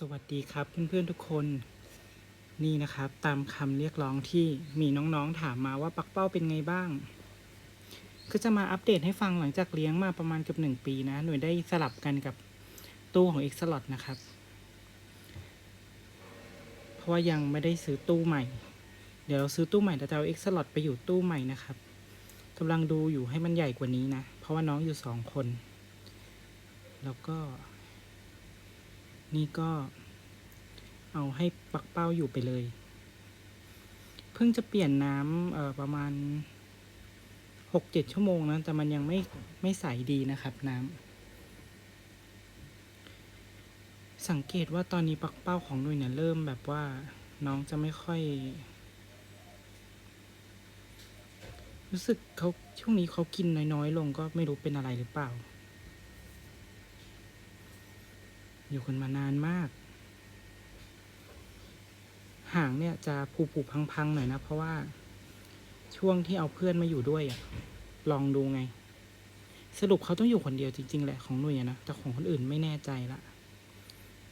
สวัสดีครับเพื่อนๆทุกคนนี่นะครับ ตามคำเรียกร้องที่มีน้องๆถามมาว่าปักเป้าเป็นไงบ้าง ก็จะมาอัปเดตให้ฟังหลังจากเลี้ยงมาประมาณเกือบหนึ่งปีนะ หน่วยได้สลับกันกับตู้ของ x ล o t นะครับ เพราะว่ายังไม่ได้ซื้อตู้ใหม่ เดี๋ยวเราซื้อตู้ใหม่เราจะเอา x ล o t ไปอยู่ตู้ใหม่นะครับกำลังดูอยู่ให้มันใหญ่กว่านี้นะ เพราะว่าน้องอยู่สองคน แล้วก็ นี่ก็เอาให้ปักเป้าอยู่ไปเลย เพิ่งจะเปลี่ยนน้ำประมาณหกเจ็ดชั่วโมงนะแต่มันยังไม่ไม่ใสดีนะครับน้ำสังเกตว่าตอนนี้ปักเป้าของหนุ่ยเนี่ยเริ่มแบบว่าน้องจะไม่ค่อย รู้สึกเขาช่วงนี้เขากินน้อยๆ ลงก็ไม่รู้เป็นอะไรหรือเปล่า อยู่กันมานานมากหางเนี่ยจะผุผุพังๆหน่อยนะ เพราะว่าช่วงที่เอาเพื่อนมาอยู่ด้วยอะลองดูไง สรุปเขาต้องอยู่คนเดียวจริง ๆ แหละของหนุ่ยนะแต่ของคนอื่นไม่แน่ใจละ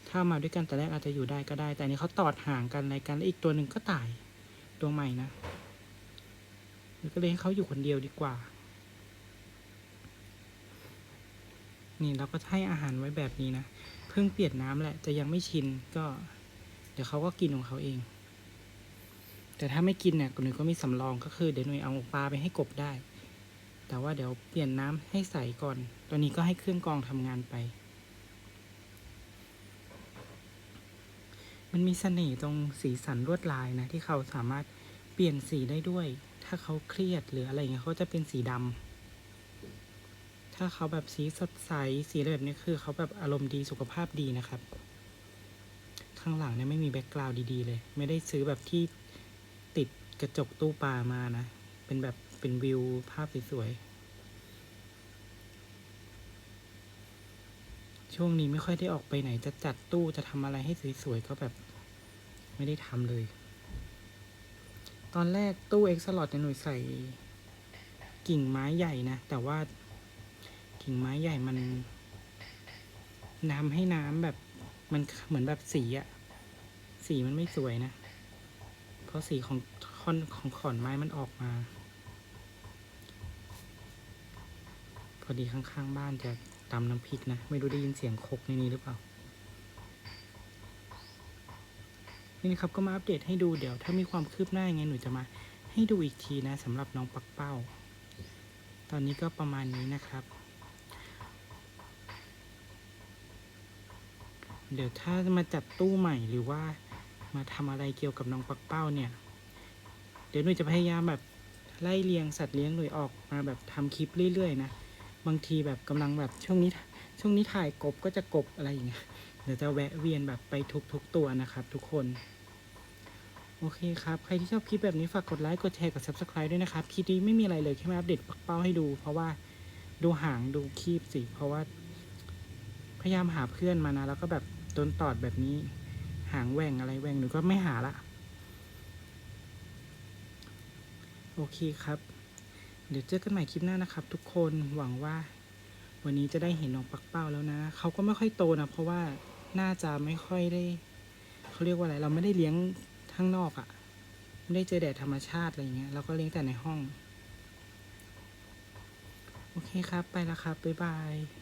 ถ้ามาด้วยกันแต่แรกอาจจะอยู่ได้ก็ได้ แต่นนี้เขาตอดห่างกันอะไรกันแล้วอีกตัวหนึ่งก็ตายตัวใหม่นะก็เลยให้เขาอยู่คนเดียวดีกว่า นี่เราก็ให้อาหารไว้แบบนี้นะ เพิ่งเปลี่ยนน้ำแหละจะยังไม่ชินก็ เดี๋ยวเขาก็กินของเขาเอง แต่ถ้าไม่กินเนี่ยหนูก็มีสำรองก็คือเดี๋ยวหนูเอาปลาไปให้กบได้ แต่ว่าเดี๋ยวเปลี่ยนน้ำให้ใสก่อน ตอนนี้ก็ให้เครื่องกรองทำงานไป มันมีเสน่ห์ตรงสีสันลวดลายนะที่เขาสามารถเปลี่ยนสีได้ด้วย ถ้าเขาเครียดหรืออะไรเงี้ยเขาจะเป็นสีดำ ถ้าเขาแบบสีสดใสสีอะไรแบบนี้คือเขาแบบอารมณ์ดีสุขภาพดีนะครับ ข้างหลังเนี่ยไม่มีแบ็กกราวด์ดีๆเลย ไม่ได้ซื้อแบบที่ติดกระจกตู้ปลามานะ เป็นแบบเป็นวิวภาพสวยๆช่วงนี้ไม่ค่อยได้ออกไปไหนจะจัดตู้จะทำอะไรให้สวยๆก็แบบไม่ได้ทำเลย ตอนแรกตู้เอ็กซ์ลอดเนี่ยหน่วยใส่กิ่งไม้ใหญ่นะ แต่ว่า กิ่งไม้ใหญ่มันน้ำให้น้ำแบบ มันเหมือนแบบสีอะสีมันไม่สวยนะ เพราะสีของท่อนของขอนไม้มันออกมา พอดีข้างๆบ้านจะตำน้ำพริกนะ ไม่รู้ได้ยินเสียงคกในนี้หรือเปล่า นี่นะครับก็มาอัปเดตให้ดูเดี๋ยว ถ้ามีความคืบหน้ายังไงหนูจะมาให้ดูอีกทีนะสำหรับน้องปักเป้า ตอนนี้ก็ประมาณนี้นะครับ เดี๋ยวถ้ามาจัดตู้ใหม่หรือว่ามาทำอะไรเกี่ยวกับน้องปักเป้าเนี่ย เดี๋ยวหนุ่ยจะพยายามแบบไล่เลียงสัตว์เลี้ยงหนุ่ยออกมาแบบทำคลิปเรื่อยๆนะ บางทีแบบกำลังแบบช่วงนี้ช่วงนี้ถ่ายกบก็จะกบอะไรอย่างเงี้ย เดี๋ยวจะแวะเวียนแบบไปทุกๆตัวนะครับทุกคน โอเคครับ ใครที่ชอบคลิปแบบนี้ฝากกดไลค์ กดแชร์ กด subscribe ด้วยนะครับ คลิปนี้ไม่มีอะไรเลยแค่มาอัปเดตปักเป้าให้ดู เพราะว่าดูหางดูคีบสิ เพราะว่าพยายามหาเพื่อนมานะแล้วก็แบบ โดนตอดแบบนี้ หางแหว่งอะไรแหว่งหนูก็ไม่หาละ โอเคครับ เดี๋ยวเจอกันใหม่คลิปหน้านะครับ ทุกคนหวังว่า วันนี้จะได้เห็นน้องปักเป้าแล้วนะเขาก็ไม่ค่อยโตนะ เพราะว่าน่าจะไม่ค่อยได้เขาเรียกว่าอะไร เราไม่ได้เลี้ยงข้างนอกอะ่ะไม่ได้เจอแดดธรรมชาติอะไรเงี้ยเราก็เลี้ยงแต่ในห้อง โอเคครับไปแล้วครับ บ๊ายบาย